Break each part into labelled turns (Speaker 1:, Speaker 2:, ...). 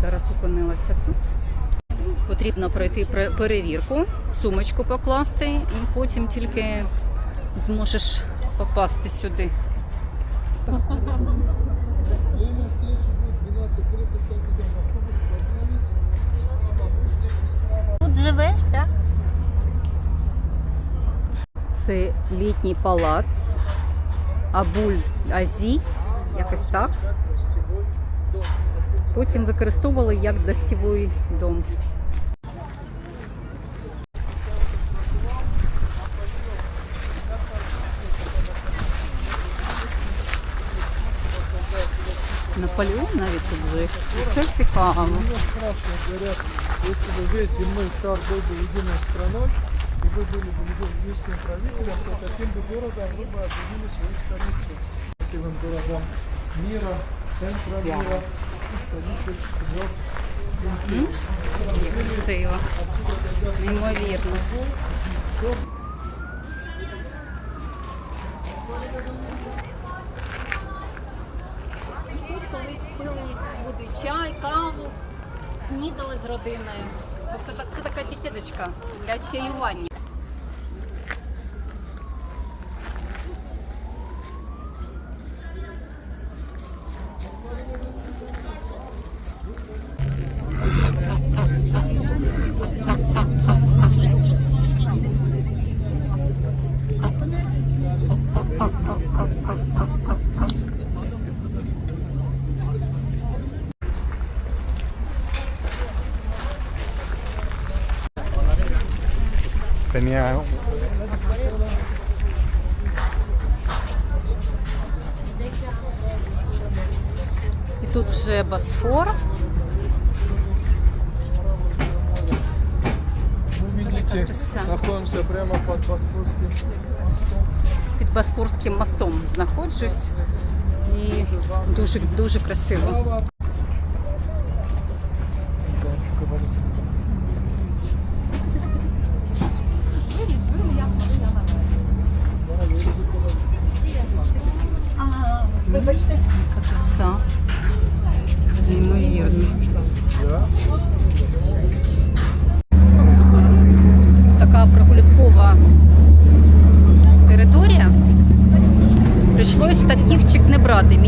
Speaker 1: Зараз опинилася тут. Потрібно пройти перевірку, сумочку покласти, і потім тільки зможеш попасти сюди. Це літній палац Абуль Азі, якось так.
Speaker 2: Гостевой дом.
Speaker 1: Потім використовували як гостєвий дом. Наполеон навіть тут жив. Це цікаво.
Speaker 2: Мне спрашивают, говорят, если бы весь земной шар был бы единой страной, и вы были бы единственным правителем, то каким бы городом вы бы объявили свою столицу? Красивым городом мира, центра мира и столицей трех империй.
Speaker 1: Як красиво. Неймовірно. Ось тут колись пили буде чай, каву, снідали з родиною. Тобто так- це така бесідочка для чаювання.
Speaker 3: Tenía
Speaker 1: І тут вже Босфор.
Speaker 2: Вы видите,
Speaker 1: краса.
Speaker 2: находимся прямо под Босфорским мостом.
Speaker 1: Під Босфорським мостом знаходжусь. І дуже дуже красиво.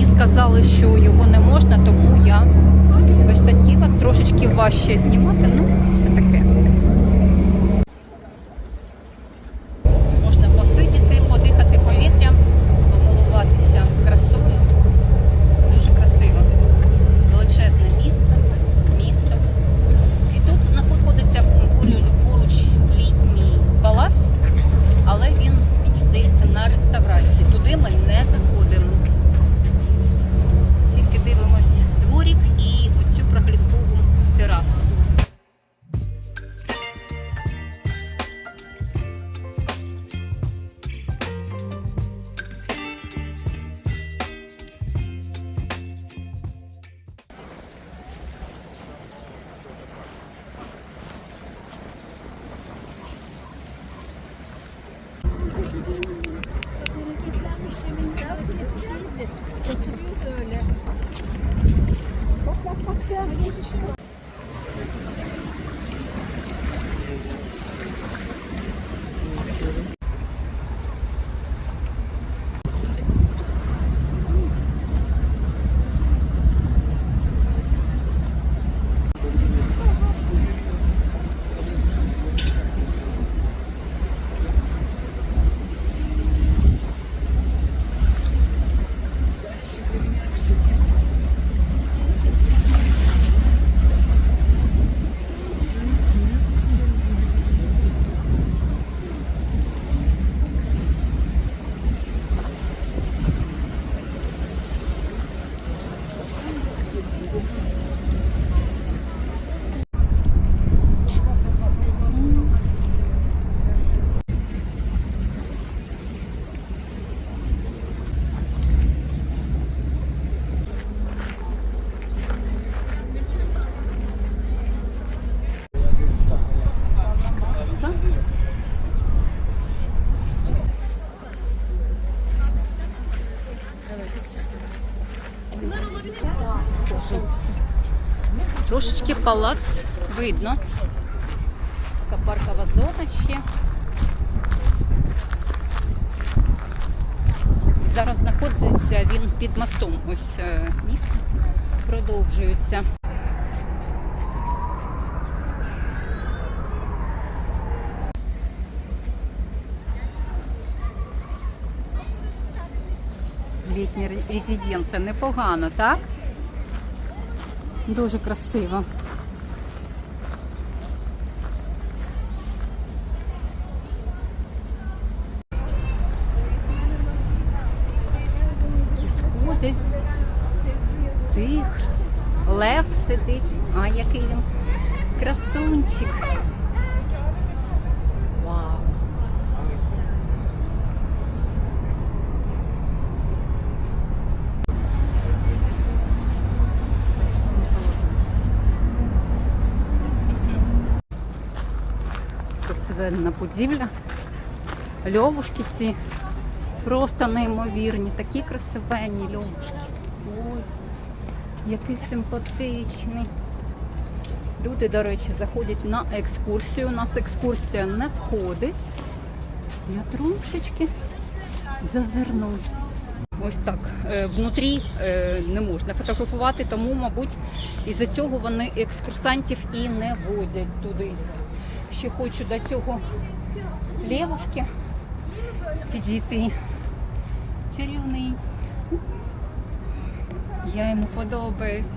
Speaker 1: Мені сказали, що його не можна, тому я без трошечки важче знімати. Ну, це таке. Трошечки палац видно. Така паркова зона ще. Зараз знаходиться він під мостом. Ось е, міст продовжується. Літня резиденція непогано, так? Дуже красиво. Красивенна будівля. Льовушки ці просто неймовірні, такі красивенні льовушки. Ой, який симпатичний. Люди, до речі, заходять на екскурсію. У нас екскурсія не входить. Я трошечки зазирну. Ось так. Е, Внутрі е, не можна фотографувати, тому, мабуть, із-за цього вони екскурсантів і не водять туди. Ще хочу до цього лівушки підійти. Чарівний. Я йому подобаюсь.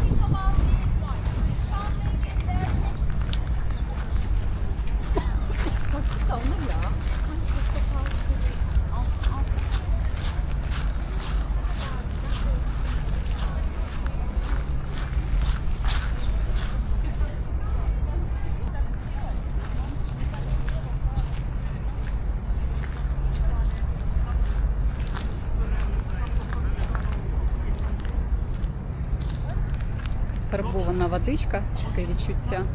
Speaker 1: водичка, таке відчуття.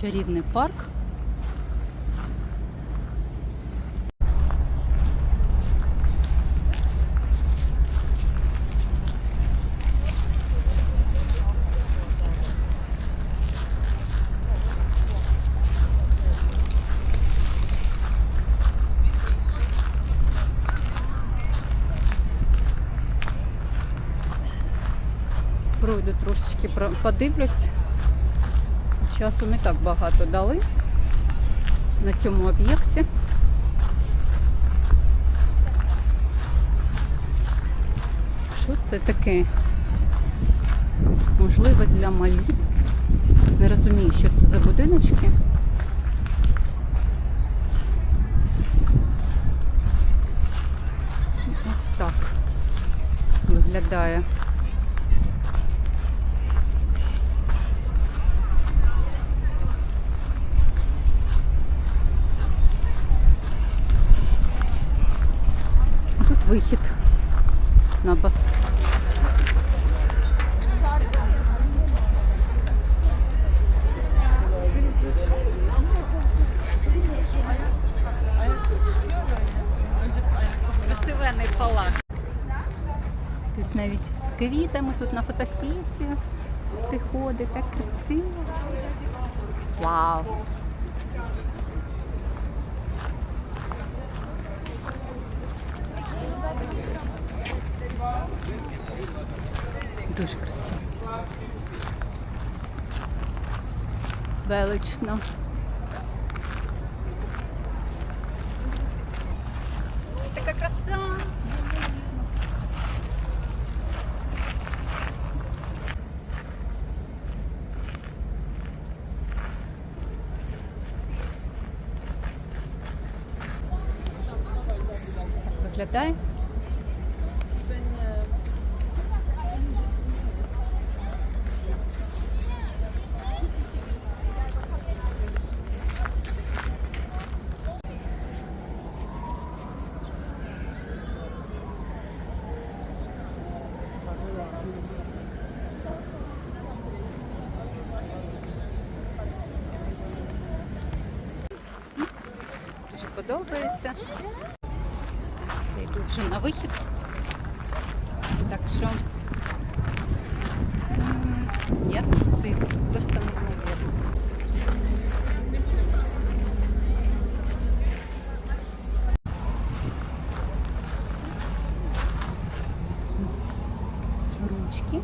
Speaker 1: Чарівний парк. Пройду трошечки подивлюсь. Часу не так багато дали на цьому об'єкті. Що це таке? Можливо, для маліт. Не розумію, що це за будиночки. Ось так виглядає. Тут вихід на бас. Красивенний палац. Хтось навіть з квітами тут на фотосесію приходить. Так красиво. Вау! Дуже красиво. Велично. Така краса. Виглядає. Дуже подобається. Вже на вихід. Так що м, я красиво, просто неймовірно. Ручки.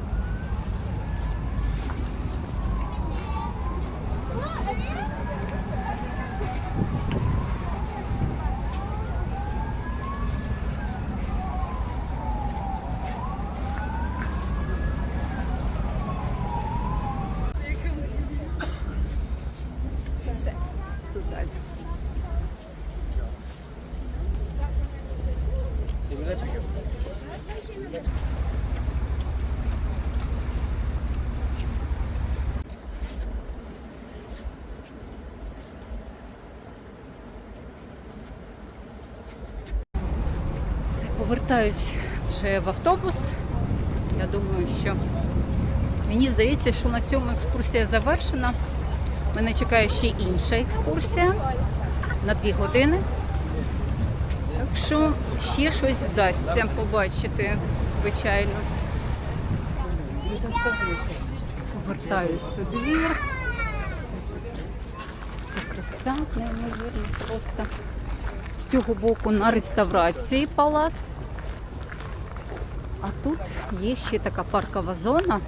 Speaker 1: Все, тут далі. Все, повертаюсь вже в автобус. Я думаю, що мені здається, що на цьому екскурсія завершена. Мене чекає ще інша екскурсія на дві години. Так що ще щось вдасться побачити, звичайно. Повертаюсь у двір. Це краса, неймовірно, просто. З цього боку на реставрації палац. Тут є ще така паркова зона.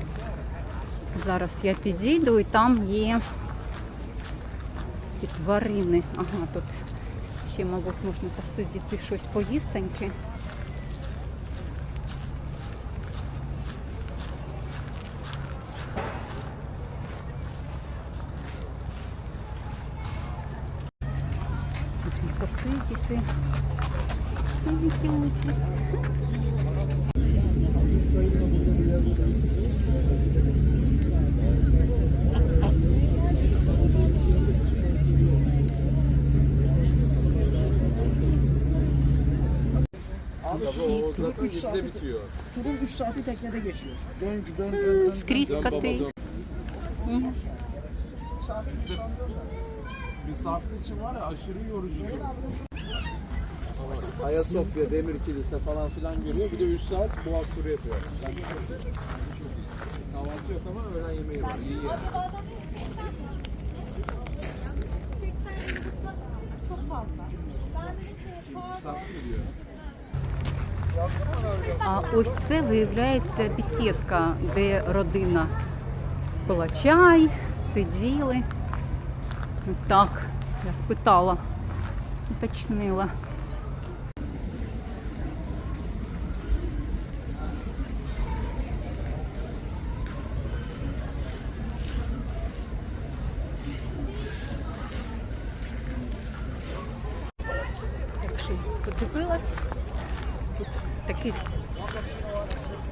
Speaker 1: Зараз я підійду і там є і тварини. Ага, тут ще, мабуть, можна посидіти щось поїстеньке.
Speaker 4: 3 saati teknede geçiyor. Dön, dön, dön, dön.
Speaker 1: Skris
Speaker 5: katı. Misafir için var ya aşırı yorucu. Ayasofya, Demir Kilise falan filan görüyor. Bir de 3 saat boğaz turu yapıyor. Ben. Kahvaltı yok ama öğlen yemeği var. İyi yani. Misafir geliyor.
Speaker 1: А ось це виявляється бесідка, де родина пила чай, сиділи. Ось так. Я спитала, уточнила. Так що подивилась. Тут такий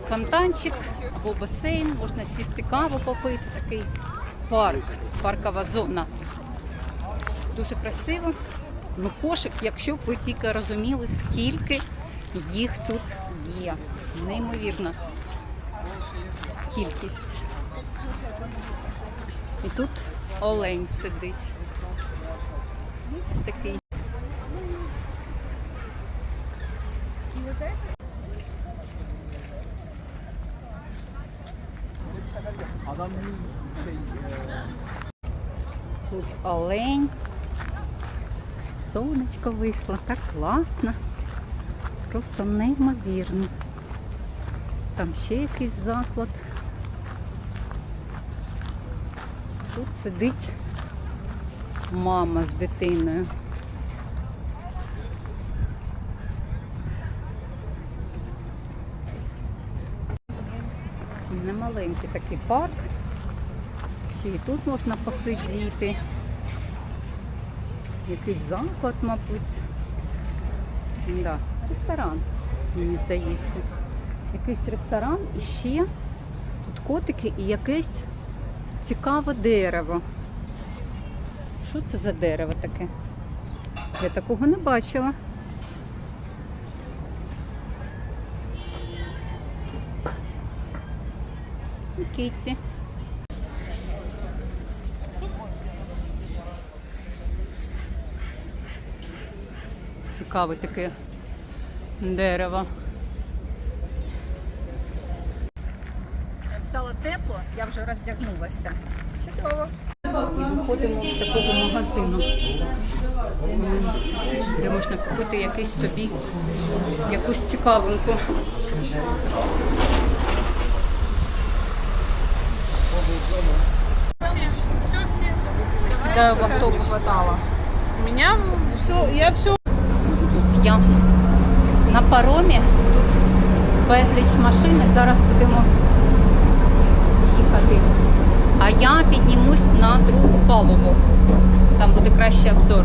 Speaker 1: фонтанчик або басейн, можна сісти каву попити, такий парк, паркова зона. Дуже красиво. Ну, кошик, якщо б ви тільки розуміли, скільки їх тут є. Неймовірна кількість. І тут олень сидить. Ось такий. Тут олень. Сонечко вийшло, так класно. Просто неймовірно. Там ще якийсь заклад. Тут сидить мама з дитиною. Немаленький такий парк. Ще і тут можна посидіти. Якийсь заклад, мабуть. Да, ресторан, мені здається. Якийсь ресторан і ще тут котики і якесь цікаве дерево. Що це за дерево таке? Я такого не бачила. І Цікаве таке дерево. Стало тепло, я вже роздягнулася. Чудово. Виходимо з такого магазину, де можна купити якийсь собі якусь цікавинку. Сідаю в автобус.
Speaker 3: Меня все, я все
Speaker 1: Я на паромі. Тут безліч машин. Зараз будемо їхати. А я піднімусь на другу палубу. Там буде кращий обзор.